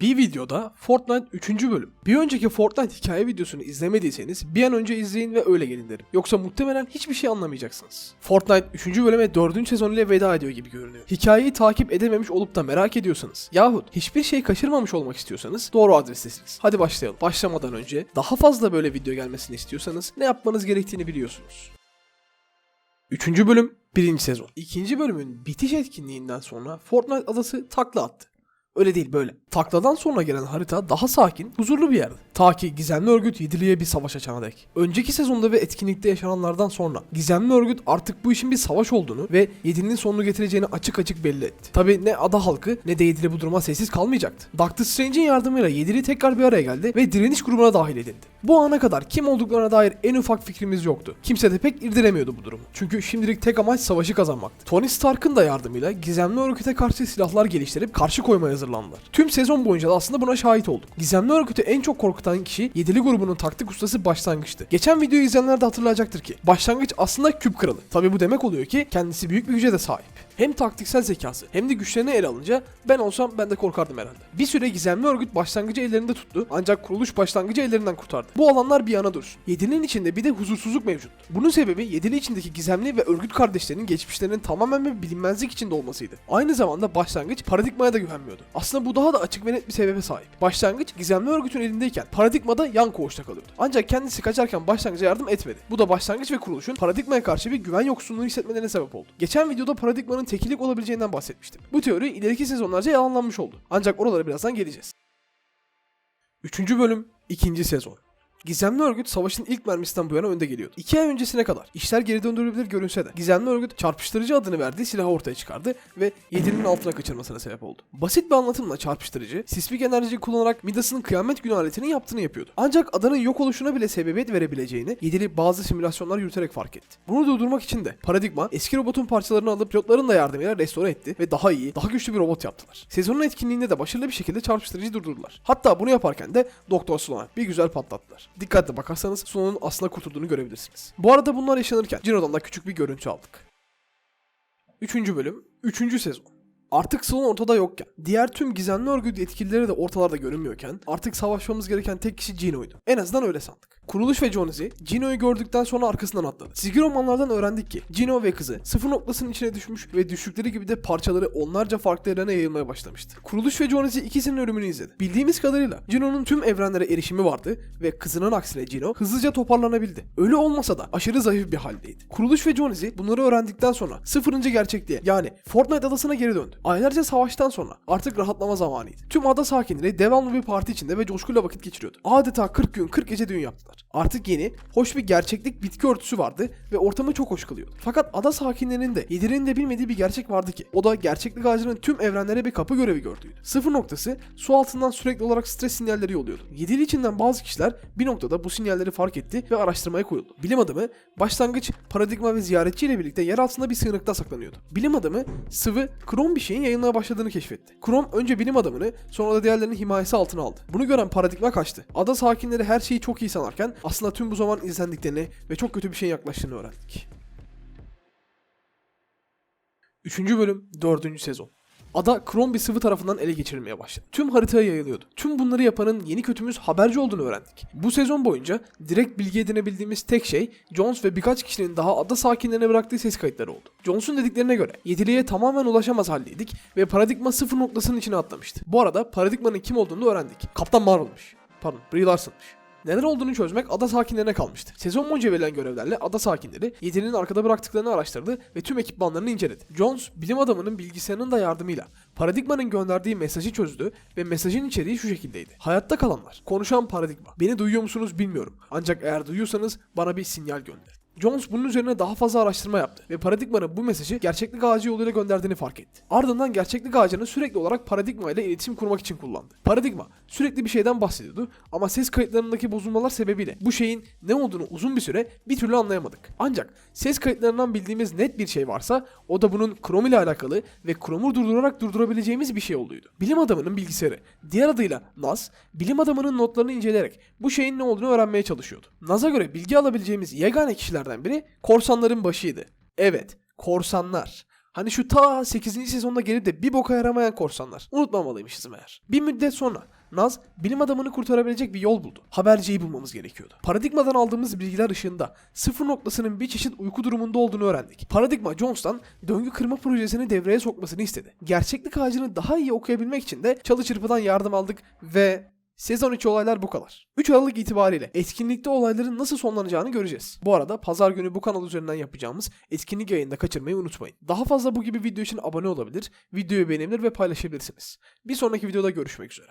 Bir videoda Fortnite 3. bölüm. Bir önceki Fortnite hikaye videosunu izlemediyseniz bir an önce izleyin ve öyle gelin derim. Yoksa muhtemelen hiçbir şey anlamayacaksınız. Fortnite 3. bölüme 4. sezon ile veda ediyor gibi görünüyor. Hikayeyi takip edememiş olup da merak ediyorsanız yahut hiçbir şey kaçırmamış olmak istiyorsanız doğru adrestesiniz. Hadi başlayalım. Başlamadan önce daha fazla böyle video gelmesini istiyorsanız ne yapmanız gerektiğini biliyorsunuz. 3. bölüm 1. sezon. 2. bölümün bitiş etkinliğinden sonra Fortnite adası takla attı. Öyle değil böyle. Takladan sonra gelen harita daha sakin, huzurlu bir yerdi. Ta ki gizemli örgüt Yedili'ye bir savaş açana dek. Önceki sezonda ve etkinlikte yaşananlardan sonra gizemli örgüt artık bu işin bir savaş olduğunu ve Yedili'nin sonunu getireceğini açık açık belli etti. Tabi ne ada halkı ne de Yedili bu duruma sessiz kalmayacaktı. Doctor Strange'in yardımıyla Yedili tekrar bir araya geldi ve direniş grubuna dahil edildi. Bu ana kadar kim olduklarına dair en ufak fikrimiz yoktu. Kimse de pek irdelemiyordu bu durumu. Çünkü şimdilik tek amaç savaşı kazanmaktı. Tony Stark'ın da yardımıyla gizemli örgüte karşı silahlar geliştirip karşı koymaya hazırlandılar. Tüm sezon boyunca da aslında buna şahit olduk. Gizemli örgütü en çok korkutan kişi Yedili grubunun taktik ustası Başlangıç'tı. Geçen videoyu izleyenler de hatırlayacaktır ki Başlangıç aslında küp kralı. Tabi bu demek oluyor ki kendisi büyük bir güce de sahip. Hem taktiksel zekası hem de güçlerini ele alınca ben olsam ben de korkardım herhalde. Bir süre gizemli örgüt başlangıcı ellerinde tuttu ancak kuruluş başlangıcı ellerinden kurtardı. Bu alanlar bir yana dursun. Yedinin içinde bir de huzursuzluk mevcut. Bunun sebebi Yedili içindeki gizemli ve örgüt kardeşlerinin geçmişlerinin tamamen bir bilinmezlik içinde olmasıydı. Aynı zamanda başlangıç paradigmaya da güvenmiyordu. Aslında bu daha da açık ve net bir sebebe sahip. Başlangıç gizemli örgütün elindeyken paradigmada yan koğuşta kalıyordu. Ancak kendisi kaçarken başlangıca yardım etmedi. Bu da başlangıç ve kuruluşun paradigmaya karşı bir güven yoksunluğu hissetmelerine sebep oldu. Geçen videoda paradigmanın tekilik olabileceğinden bahsetmiştim. Bu teori ileriki sezonlarca yalanlanmış oldu. Ancak oralara birazdan geleceğiz. 3. bölüm 2. sezon. Gizemli örgüt savaşın ilk mermisinden bu yana önde geliyordu. İki ay öncesine kadar işler geri döndürülebilir görünse de Gizemli örgüt çarpıştırıcı adını verdiği silahı ortaya çıkardı ve Yedilinin altına kaçırmasına sebep oldu. Basit bir anlatımla çarpıştırıcı, sismik enerji kullanarak Midas'ın kıyamet günü aletinin yaptığını yapıyordu. Ancak adanın yok oluşuna bile sebebiyet verebileceğini Yedili bazı simülasyonlar yürüterek fark etti. Bunu durdurmak için de Paradigma eski robotun parçalarını alıp pilotların da yardımıyla restore etti ve daha iyi, daha güçlü bir robot yaptılar. Sezonun etkinliğinde de başarılı bir şekilde çarpıştırıcıyı durdurdular. Hatta bunu yaparken de Doktor Sloan'ı bir güzel patlattılar. Dikkatli bakarsanız Sloan'ın aslında kurtulduğunu görebilirsiniz. Bu arada bunlar yaşanırken Cino'dan da küçük bir görüntü aldık. 3. bölüm 3. sezon. Artık Sloan ortada yokken, diğer tüm gizemli örgüt yetkilileri de ortalarda görünmüyorken artık savaşmamız gereken tek kişi Gino'ydu. En azından öyle sandık. Kuruluş ve Jonesy, Gino'yu gördükten sonra arkasından atladı. Çizgi romanlardan öğrendik ki Gino ve kızı sıfır noktasının içine düşmüş ve düştükleri gibi de parçaları onlarca farklı evrene yayılmaya başlamıştı. Kuruluş ve Jonesy ikisinin ölümünü izledi. Bildiğimiz kadarıyla Gino'nun tüm evrenlere erişimi vardı ve kızının aksine Gino hızlıca toparlanabildi. Ölü olmasa da aşırı zayıf bir haldeydi. Kuruluş ve Jonesy bunları öğrendikten sonra sıfırıncı gerçekliğe yani Fortnite adasına geri döndü. Aylarca savaştan sonra artık rahatlama zamanıydı. Tüm ada sakinleri devamlı bir parti içinde ve coşkuyla vakit geçiriyordu. Adeta 40 gün 40 gece düğün yaptılar. Artık yeni, hoş bir gerçeklik bitki örtüsü vardı ve ortamı çok hoş kılıyordu. Fakat ada sakinlerinin de Yedir'in de bilmediği bir gerçek vardı ki o da gerçeklik ağacının tüm evrenlere bir kapı görevi gördüğüydü. Sıfır noktası su altından sürekli olarak stres sinyalleri yolluyordu. Yedili içinden bazı kişiler bir noktada bu sinyalleri fark etti ve araştırmaya koyuldu. Bilim adamı başlangıç, paradigma ve ziyaretçi ile birlikte yer altında bir sığınakta saklanıyordu. Bilim adamı sıvı, krom bir şeyin yayılmaya başladığını keşfetti. Krom önce bilim adamını sonra da diğerlerinin himayesi altına aldı. Bunu gören paradigma kaçtı. Ada sakinleri her şeyi çok iyi sanarken aslında tüm bu zaman izlendiklerini ve çok kötü bir şeyin yaklaştığını öğrendik. 3. bölüm 4. sezon. Ada krom bir sıvı tarafından ele geçirilmeye başladı. Tüm haritaya yayılıyordu. Tüm bunları yapanın yeni kötümüz haberci olduğunu öğrendik. Bu sezon boyunca direkt bilgi edinebildiğimiz tek şey Jones ve birkaç kişinin daha ada sakinlerine bıraktığı ses kayıtları oldu. Jones'un dediklerine göre Yedili'ye tamamen ulaşamaz haldeydik ve paradigma sıfır noktasının içine atlamıştı. Bu arada paradigmanın kim olduğunu öğrendik. Kaptan Marvel'mış. Pardon, Brie Larson'mış. Neler olduğunu çözmek ada sakinlerine kalmıştı. Sezon boyunca verilen görevlerle ada sakinleri Yedili'nin arkada bıraktıklarını araştırdı ve tüm ekipmanlarını inceledi. Jones, bilim adamının bilgisayarının da yardımıyla Paradigma'nın gönderdiği mesajı çözdü ve mesajın içeriği şu şekildeydi. Hayatta kalanlar, konuşan paradigma. Beni duyuyor musunuz bilmiyorum. Ancak eğer duyuyorsanız bana bir sinyal gönderin. Jones bunun üzerine daha fazla araştırma yaptı ve Paradigma'nın bu mesajı gerçeklik ağacı yoluyla gönderdiğini fark etti. Ardından gerçeklik ağacını sürekli olarak Paradigma ile iletişim kurmak için kullandı. Paradigma sürekli bir şeyden bahsediyordu ama ses kayıtlarındaki bozulmalar sebebiyle bu şeyin ne olduğunu uzun bir süre bir türlü anlayamadık. Ancak ses kayıtlarından bildiğimiz net bir şey varsa o da bunun Chrome ile alakalı ve Chrome'u durdurarak durdurabileceğimiz bir şey olduğuydu. Bilim adamının bilgisayarı, diğer adıyla NAS, bilim adamının notlarını inceleyerek bu şeyin ne olduğunu öğrenmeye çalışıyordu. NAS'a göre bilgi alabileceğimiz yegane kişilerden biri korsanların başıydı. Evet, korsanlar. Hani şu ta 8. sezonda gelip de bir boka yaramayan korsanlar. Unutmamalıymışız meğer. Bir müddet sonra Naz bilim adamını kurtarabilecek bir yol buldu. Haberciyi bulmamız gerekiyordu. Paradigmadan aldığımız bilgiler ışığında sıfır noktasının bir çeşit uyku durumunda olduğunu öğrendik. Paradigma Jones'tan döngü kırma projesini devreye sokmasını istedi. Gerçeklik ağacını daha iyi okuyabilmek için de çalı çırpıdan yardım aldık ve Sezon 3 olaylar bu kadar. 3 Aralık itibariyle etkinlikte olayların nasıl sonlanacağını göreceğiz. Bu arada pazar günü bu kanal üzerinden yapacağımız etkinlik yayında kaçırmayı unutmayın. Daha fazla bu gibi video için abone olabilir, videoyu beğenebilir ve paylaşabilirsiniz. Bir sonraki videoda görüşmek üzere.